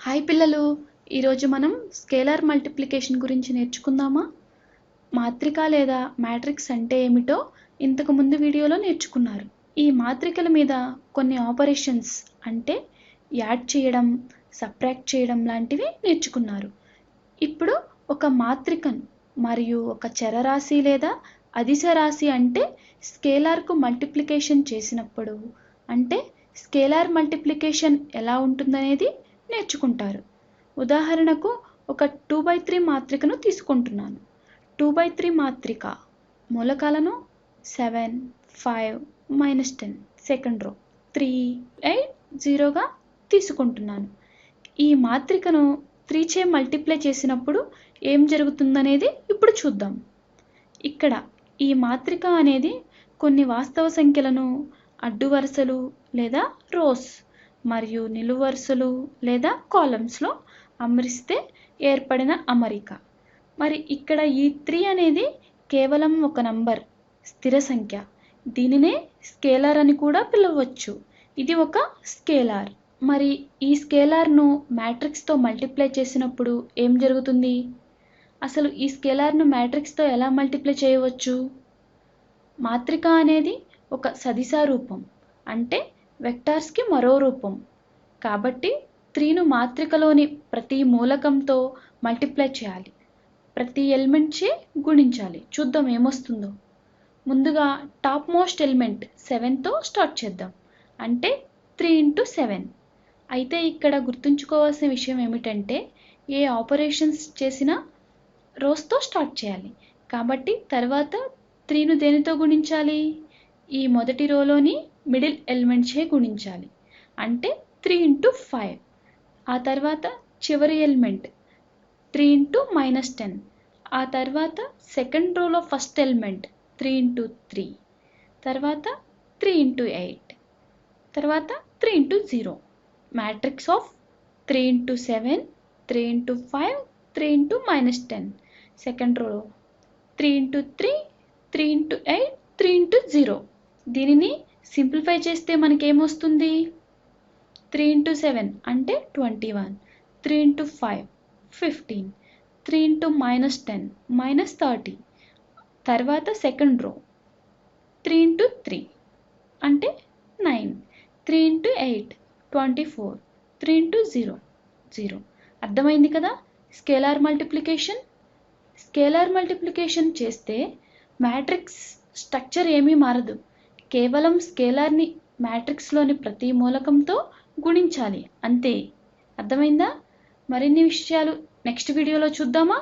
Hi పిల్లలు ఈరోజు మనం స్కేలార్ మల్టిప్లికేషన్ గురించి నేర్చుకుందామా? మాత్రిక లేదా మ్యాట్రిక్స్ అంటే ఏమిటో ఇంతకుముందు వీడియోలో నేర్చుకున్నారు. ఈ మాత్రికల మీద కొన్ని ఆపరేషన్స్ అంటే యాడ్ చేయడం సబ్ట్రాక్ట్ చేయడం లాంటివి నేర్చుకున్నారు. ఇప్పుడు ఒక మాత్రికను మరియు ఒక చరరాశి లేదా అదిశ రాశి అంటే స్కేలార్కు మల్టిప్లికేషన్ చేసినప్పుడు అంటే స్కేలార్ మల్టిప్లికేషన్ ఎలా ఉంటుందనేది నేర్చుకుంటారు. ఉదాహరణకు ఒక టూ బై త్రీ మాత్రికను తీసుకుంటున్నాను. టూ బై త్రీ మాత్రిక మూలకాలను seven five minus ten second row three eight జీరోగా తీసుకుంటున్నాను. ఈ మాత్రికను త్రీ చే మల్టిప్లై చేసినప్పుడు ఏం జరుగుతుందనేది ఇప్పుడు చూద్దాం. ఇక్కడ ఈ మాత్రిక అనేది కొన్ని వాస్తవ సంఖ్యలను అడ్డు వరుసలు లేదా రోస్ మరియు నిలువరుసలు లేదా కాలమ్స్లో అమరిస్తే ఏర్పడిన అమరిక. మరి ఇక్కడ ఈ త్రీ అనేది కేవలం ఒక నంబర్ స్థిర సంఖ్య. దీనినే స్కేలార్ అని కూడా పిలవచ్చు. ఇది ఒక స్కేలార్. మరి ఈ స్కేలార్ను మ్యాట్రిక్స్తో మల్టిప్లై చేసినప్పుడు ఏం జరుగుతుంది? అసలు ఈ స్కేలార్ను మ్యాట్రిక్స్తో ఎలా మల్టిప్లై చేయవచ్చు? మాత్రిక అనేది ఒక సదిశా రూపం. అంటే వెక్టార్స్కి మరో రూపం. కాబట్టి త్రీను మాత్రికలోని ప్రతి మూలకంతో మల్టిప్లై చేయాలి. ప్రతి ఎలిమెంట్ చే గుణించాలి. చూద్దాం ఏమొస్తుందో. ముందుగా టాప్ మోస్ట్ ఎలిమెంట్ సెవెన్తో స్టార్ట్ చేద్దాం. అంటే త్రీ ఇంటూ సెవెన్. అయితే ఇక్కడ గుర్తుంచుకోవాల్సిన విషయం ఏమిటంటే ఏ ఆపరేషన్స్ చేసినా రోస్తో స్టార్ట్ చేయాలి. కాబట్టి తర్వాత త్రీను దేనితో గుణించాలి? ఈ మొదటి రోలోని మిడిల్ ఎలిమెంట్ చే గుణించాలి అంటే త్రీ ఇంటూ ఫైవ్ ఆ తర్వాత చివరి element three into minus ten ఆ తర్వాత సెకండ్ రోలో first element three into three తర్వాత త్రీ ఇంటూ ఎయిట్ తర్వాత three into zero matrix of three into seven three into five three into minus ten second రోలో three into three three into eight three into zero దీనిని simplify చేస్తే మనకేమొస్తుంది? Three into seven అంటే twenty one. Three into five fifteen. Three into minus ten minus thirty. తర్వాత second row. Three into three అంటే nine. Three into eight twenty four. Three into zero zero. అర్థమైంది కదా? Scalar multiplication? Scalar multiplication చేస్తే matrix structure ఏమీ మారదు. కేవలం స్కేలార్ని మ్యాట్రిక్స్లోని ప్రతి మూలకంతో గుణించాలి. అంతే. అర్థమైందా? మరిన్ని విషయాలు నెక్స్ట్ వీడియోలో చూద్దామా?